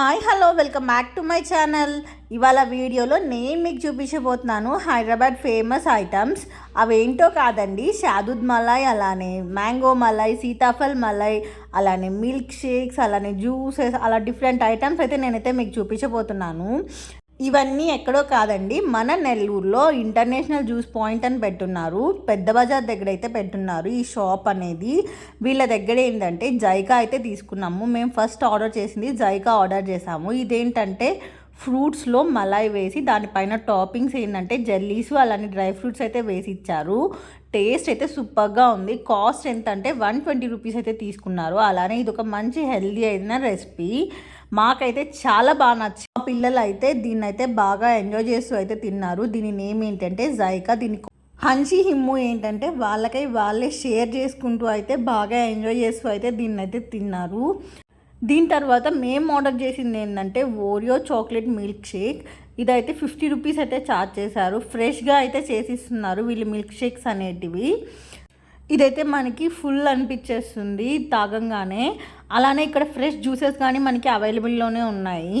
Hi hello welcome back to my channel. ఇవాళ వీడియోలో నేను మీకు చూపించబోతున్నాను హైదరాబాద్ ఫేమస్ ఐటమ్స్. అవేంటో కాదండి షాదుద్ మలాయ్ అలానే మ్యాంగో మలాయ్ సీతాఫల్ మలాయ్ అలానే మిల్క్ షేక్స్ అలానే జ్యూసెస్ అలా డిఫరెంట్ ఐటమ్స్ అయితే నేనైతే మీకు చూపించబోతున్నాను. ఇవన్నీ ఎక్కడో కాదండి మన నెల్లూరులో ఇంటర్నేషనల్ జ్యూస్ పాయింట్ అని పెట్టున్నారు పెద్ద బజార్ దగ్గర అయితే పెట్టున్నారు. ఈ షాప్ అనేది వీళ్ళ దగ్గర ఏంటంటే జైకా అయితే తీసుకున్నాము. మేము ఫస్ట్ ఆర్డర్ చేసింది జైకా ఆర్డర్ చేసాము. ఇదేంటంటే ఫ్రూట్స్లో మలాయ్ వేసి దానిపైన టాపింగ్స్ ఏంటంటే జెల్లీస్ అలానే డ్రై ఫ్రూట్స్ అయితే వేసి ఇచ్చారు. టేస్ట్ అయితే సూపర్గా ఉంది. కాస్ట్ ఎంత అంటే వన్ ట్వంటీ రూపీస్ అయితే తీసుకున్నారు. అలానే ఇది ఒక మంచి హెల్దీ అయిన రెసిపీ. మాకైతే చాలా బాగా నచ్చింది మా పిల్లలు అయితే దీన్ని అయితే బాగా ఎంజాయ్ చేస్తూ అయితే తిన్నారు. దీని నేమ్ ఏంటంటే జైకా దీని హంచి హిమ్ము ఏంటంటే వాళ్ళకై వాళ్ళే షేర్ చేసుకుంటూ అయితే బాగా ఎంజాయ్ చేస్తూ అయితే దీన్ని అయితే తిన్నారు. దీని తర్వాత మేము ఆర్డర్ చేసింది ఏంటంటే ఓరియో చాక్లెట్ మిల్క్ షేక్. ఇదైతే ఫిఫ్టీ రూపీస్ అయితే ఛార్జ్ చేశారు. ఫ్రెష్గా అయితే చేసిస్తున్నారు వీళ్ళు మిల్క్ షేక్స్ అనేటివి. ఇదైతే మనకి ఫుల్ అనిపించేస్తుంది తాగంగానే. అలానే ఇక్కడ ఫ్రెష్ జ్యూసెస్ కానీ మనకి అవైలబుల్లోనే ఉన్నాయి.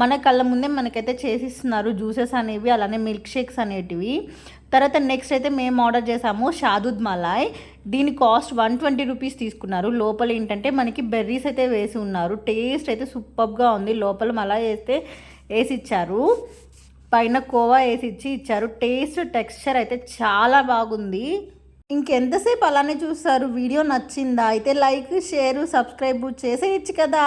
మన కళ్ళ ముందే మనకైతే చేసిస్తున్నారు జ్యూసెస్ అనేవి అలానే మిల్క్ షేక్స్ అనేటివి. తర్వాత నెక్స్ట్ అయితే మేము ఆర్డర్ చేసాము షాదుద్ మలాయ్. దీని కాస్ట్ వన్ ట్వంటీ రూపీస్ తీసుకున్నారు. లోపల ఏంటంటే మనకి బెర్రీస్ అయితే వేసి ఉన్నారు. టేస్ట్ అయితే సూపర్గా ఉంది. లోపల మలాయ్ వేస్తే వేసి ఇచ్చారు పైన కోవా వేసి ఇచ్చి ఇచ్చారు. టేస్ట్ టెక్స్చర్ అయితే చాలా బాగుంది. ఇంకెంతసేపు అలానే చూస్తారు? వీడియో నచ్చిందా? అయితే లైక్ షేర్ సబ్స్క్రైబ్ చేసేయచ్చు కదా.